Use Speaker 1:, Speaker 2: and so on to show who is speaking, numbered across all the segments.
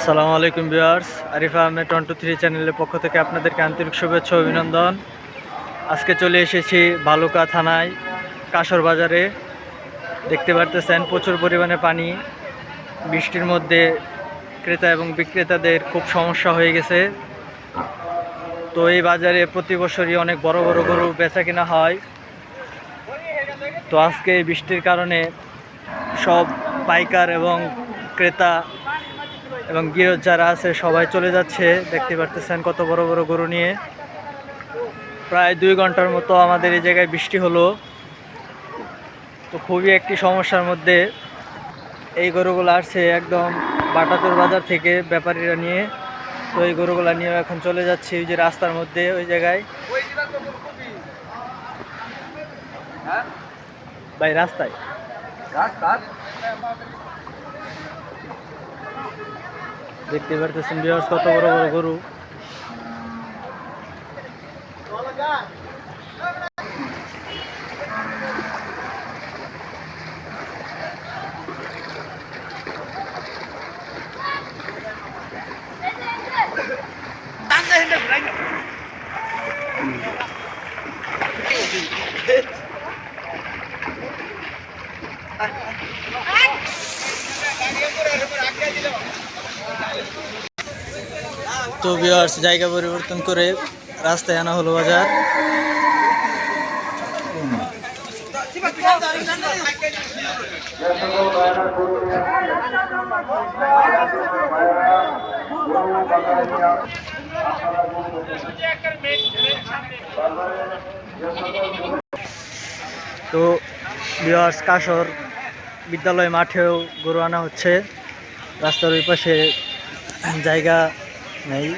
Speaker 1: আসসালামু আলাইকুম viewers, Arifa Ahmed Tontu three চ্যানেলের পক্ষ থেকে আপনাদেরকে আন্তরিক শুভেচ্ছা অভিনন্দন। আজকে চলে এসেছি ভালুকা থানায়, কাসর বাজারে। দেখতে পারতেছেন প্রচুর পরিমাণে পানি, বৃষ্টির মধ্যে ক্রেতা এবং বিক্রেতাদের খুব সমস্যা হয়ে গেছে। তো এই বাজারে প্রতি বছরই অনেক বড় বড় গরু বেচা কিনা হয়। তো আজকে বৃষ্টির কারণে সব পাইকার এবং ক্রেতা এবং গৃহ যারা আছে, সবাই চলে যাচ্ছে। দেখতে পারতেছেন কত বড় বড় গরু নিয়ে। প্রায় দুই ঘণ্টার মতো আমাদের এই জায়গায় বৃষ্টি হলো। তো খুবই একটি সমস্যার মধ্যে এই গরুগুলো আসছে একদম বাটাতুর বাজার থেকে ব্যাপারীরা নিয়ে। তো এই গরুগুলা নিয়ে এখন চলে যাচ্ছে ওই যে রাস্তার মধ্যে, ওই জায়গায়। ভাই, রাস্তায়? দেখতে পারতেছেন বিহার কত বড় বড় গরু। তো বিহার্স জায়গা পরিবর্তন করে রাস্তায় আনা হলো বাজার। তো বিহার্স কাশর বিদ্যালয় মাঠেও গরু আনা হচ্ছে। রাস্তার ওই পাশে জায়গা নেই।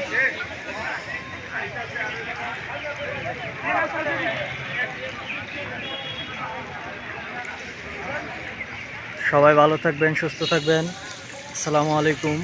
Speaker 1: সবাই ভালো থাকবেন সুস্থ থাকবেন। আসসালামু আলাইকুম।